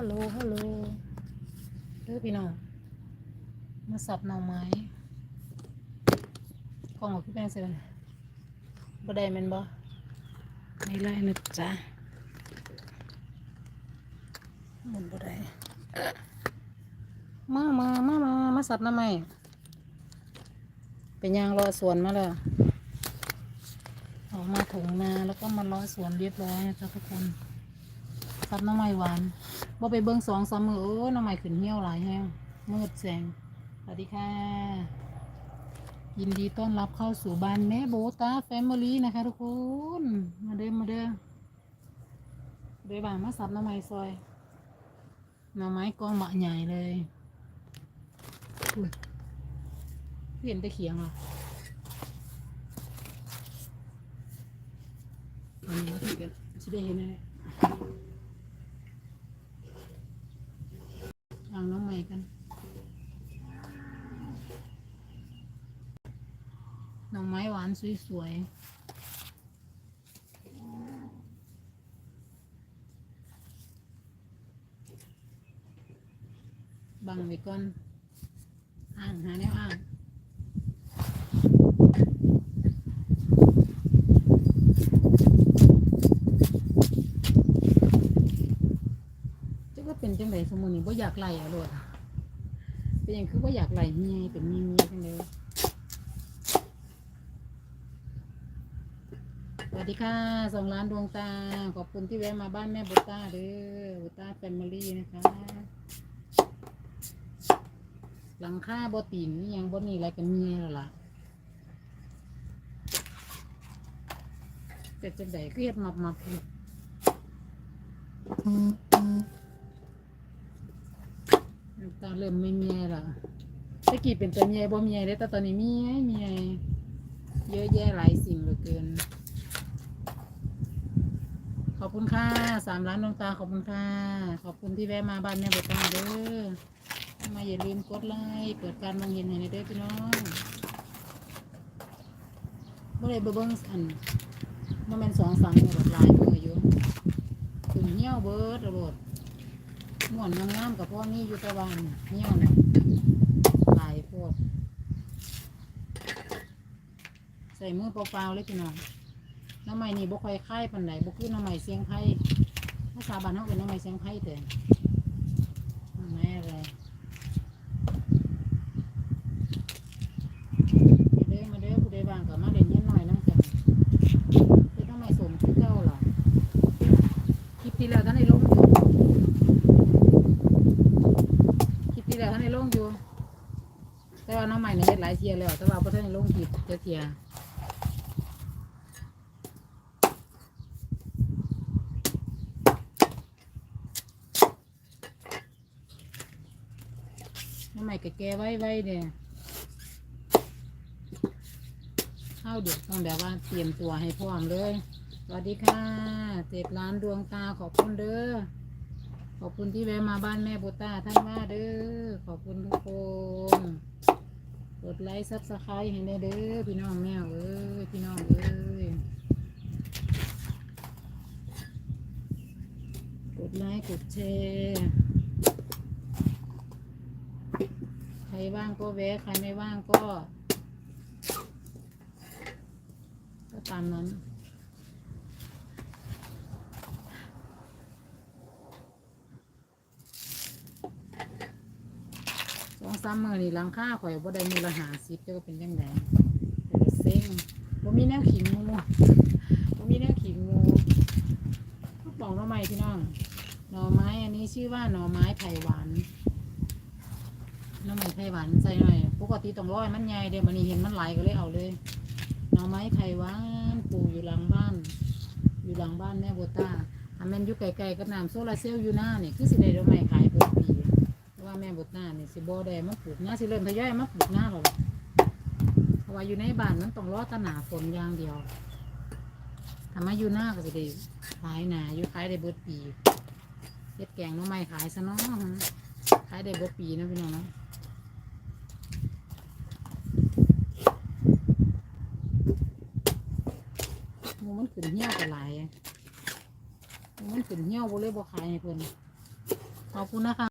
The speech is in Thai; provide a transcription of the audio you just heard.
ฮัลโหลฮัลโหลเด้อพี่น้องมาสับหน่อไม้กล่องของพี่แป้งเสร็จแล้วบ่ได้แมันบ่ไม่ไล่นะจ๊ะหมุนบ่ได้มามามามามาสับหน่อไม้เป็นยางรอสวนมาแล้วออกมาถุงนาแล้วก็มารอสวนเรียบร้อยนะคะทุกคนซับหน้ำไม้หวาน บ่ไปเบิ่งสองสามมือโอ้น้ำไม้ขึ้นเหี่ยวหลายแฮงมืดแสงสวัสดีค่ะ ยินดีต้อนรับเข้าสู่บ้านแม่โบตาแฟมิลี่นะคะทุกคน มาเด้อมาเด้อเดี๋ยวบ่างมาสับน้ำไม้ซอยหน้ำไม้กองบะใหญ่เลยเห็นแต่เขียงอะอันนี้ก็ถือกันจะได้เห็นไหม ล้างน้องใหม่กันหน่อไม้หวานสวยๆบังไว้ก่อนอ่างหาแนวอ่าง จะก็เป็นจังไดส มุนี่บ่อากไล่อะโลดเป็นอย่างคือบ่าอยากไล่เมียเป็นเมียเมียจังไดสวัสดีค่ะสองล้านดวงตา ขอบคุณที่แวะมาบ้านแม่บุตตาเด้อบุตตาแฟมิลี่นะคะ หลังค่าบ่ตีนนี่ยังบ่นี่อะไรกันเมียแล้วล่ะแต่จังไดก็เฮ็ดมับมับอยู่น้ำ ตาเริ่มไม่มีไงละตะกี้เป็นตัวเมียบ่เมียได้แต่ตอนนี้มีไงมีไงเยอะแยะหลายสิ่งเหลือเกิน ขอบคุณค่ะสามล้านดวงตาขอบคุณค่ะ ขอบคุณที่แวะมาบ้านแม่บุตาเด้อมาอย่าลืมกดไลค์เปิดการมองเห็นให้หน่อยเด้อพี่น้องเมื่อไรเบิ่งอันมันเป็นสองสามมือแบบหลายมืออยู่ถึงเหี้ยวเบิดระเบิด ม่วนงามๆกับพ่อนี่อยู่ตะวันเหี่ยวเนี่ยหลายพวกใส่มือเปล่าๆเลยพี่น้องน้ำใหม่นี่บ่ค่อยคล้ายปันไหนบ่คือน้ำใหม่เสียงไพ่ภาษาบ้านเฮาเป็นน้ำใหม่เสียงไพ่แต่น้ำใหม่อะไรมาเด้อมาเด้อผู้ใดบ้างก็มาเด่นเย็นหน่อยนะจ๊ะเป็นน้ำใหม่สมคือเก่าล่ะคลิปที่แล้วท่านได้ลงอยู่ คลิปที่แล้วท่านในลงอยู่ แต่ ว่าน้องใหม่เนี่ยเฮ็ดหลายเทียแล้ว แต่ว่าพอท่านในลงคลิปเจะเทียน้องใหม่ก็แก้ไว้ไว้เนี่ยข้าวเดือดต้องแบบว่าเตรียมตัวให้พร้อมเลย สวัสดีค่ะเจ็ดล้านดวงตาขอบคุณเด้อ ขอบคุณที่แวะมาบ้านแม่โบตาท่านมาเด้อ ขอบคุณทุกคน กดไลค์ซับสไครต์ให้แน่เด้อพี่น้องแมวเอ้ยพี่น้องเอ้ยกดไลค์กดแชร์ใครว่างก็แวะใครไม่ว่างก็ ก็ตามนั้น สองสามมือนี่หลังค่าข่อยบ่ได้มือลหาสิบจะก็เป็นจังไดแต่ก็เซ็งบ่มีแนวขิงหมูบ่มีแนวขิงหมูก็บอกหน่อไม้พี่น้อง หน่อไม้อันนี้ชื่อว่าหน่อไม้ไผ่หวาน หน่อไม้ไผ่หวานใส่หน่อย ปกติต้องร้อยมันใหญ่เดี๋ยวมันนี้เห็นมันไหลก็เลยเอาเลย หน่อไม้ไผ่หวานปลูกอยู่หลังบ้าน อยู่หลังบ้านแม่โบต้าอันแม่นอยู่ไกลๆกับน้ำโซลาเซลล์อยู่หน้านี่คือสิได้ดอกไม้ขายเพิ่ แม่บุตรหน้านี่สิบ่ได้มาปลูกหน้าสิเริ่มทยอยมาปลูกหน้าหรอกเพราะว่าอยู่ในบ้านมันต้องรอแตหนาฝนอย่างเดียวถ้ามาอยู่หน้าก็สิได้ขายหนาอยู่ขายได้เบิดปีเฮ็ดแกงน้องไม้ขายซะเนาะขายได้เบิดปีนะพี่น้องนะมูมันขึ้นเหี่ยวกันหลายมันขึ้นเหี่ยวบ่เลยบ่ขายให้เพิ่นขอบคุณนะคะ